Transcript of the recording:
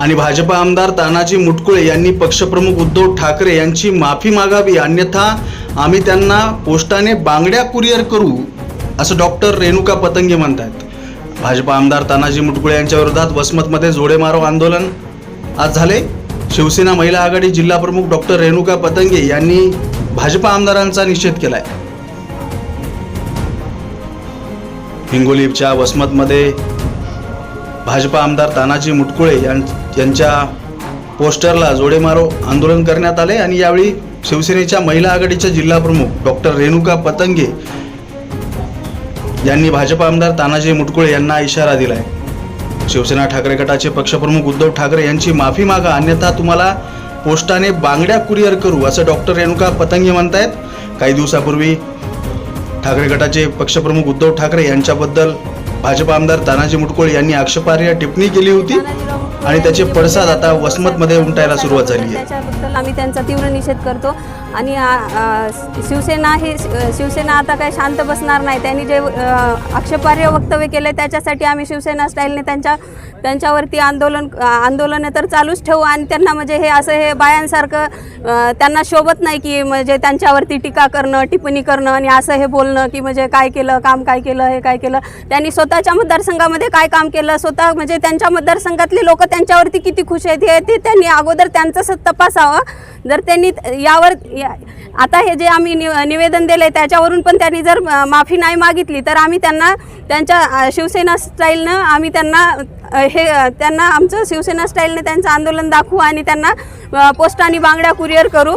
आणि भाजपा आमदार तानाजी मुटकुळे यांनी पक्षप्रमुख उद्धव ठाकरे यांची माफी मागावी अन्यथा आम्ही त्यांना पोस्टाने बांगड्या कुरिअर करू असं डॉक्टर रेणुका पतंगे म्हणतात भाजपा आमदार तानाजी मुटकुळे यांच्या विरोधात वसमतमध्ये जोडेमारो आंदोलन आज झाले. शिवसेना महिला आघाडी जिल्हाप्रमुख डॉक्टर रेणुका पतंगे यांनी भाजपा आमदारांचा निषेध केलाय. हिंगोलीच्या वसमतमध्ये भाजपा आमदार तानाजी मुटकुळे यां- यांच्या पोस्टरला जोडेमारो आंदोलन करण्यात आले आणि यावेळी शिवसेनेच्या महिला आघाडीच्या जिल्हाप्रमुख डॉक्टर रेणुका पतंगे यांनी भाजपा आमदार तानाजी मुटकुळे यांना इशारा दिलाय. शिवसेना ठाकरे गटाचे पक्षप्रमुख उद्धव ठाकरे यांची माफी मागा अन्यथा तुम्हाला पोस्टाने बांगड्या कुरिअर करू असं डॉक्टर रेणुका पतंगे म्हणतायत. काही दिवसापूर्वी ठाकरे गटाचे पक्षप्रमुख उद्धव ठाकरे यांच्याबद्दल भाजप आमदार तानाजी मुटकुळे यांनी आक्षेपार्ह टिप्पणी केली होती आणि त्याचे पडसाद आता वसमतमध्ये उमटायला सुरुवात झाली आहे. त्याच्याबद्दल आम्ही त्यांचा तीव्र निषेध करतो. आणि शिवसेना ही शिवसेना आता काही शांत बसणार नाही. त्यांनी जे आक्षेपार्ह वक्तव्य केले त्याच्यासाठी आम्ही शिवसेना स्टाईलने त्यांच्या त्यांच्यावरती आंदोलन आंदोलनं तर चालूच ठेवू. आणि त्यांना म्हणजे हे असं हे बायांसारखं त्यांना शोभत नाही की म्हणजे त्यांच्यावरती टीका करणं टिप्पणी करणं आणि असं हे बोलणं की म्हणजे काय केलं काम काय केलं हे काय केलं. त्यांनी स्वतः स्वतःच्या मतदारसंघामध्ये काय काम केलं स्वतः म्हणजे त्यांच्या मतदारसंघातले लोक त्यांच्यावरती किती खुश आहेत हे ते त्यांनी अगोदर त्यांचं तपासावा. तपासावं जर त्यांनी यावर या- आता हे जे आम्ही नि निवेदन आहे त्याच्यावरून पण त्यांनी जर माफी नाही मागितली तर आम्ही त्यांना त्यांच्या शिवसेना स्टाईलनं आम्ही त्यांना हे त्यांना आमचं शिवसेना स्टाईलने त्यांचं आंदोलन दाखवू आणि त्यांना पोस्टाने बांगड्या कुरिअर करू.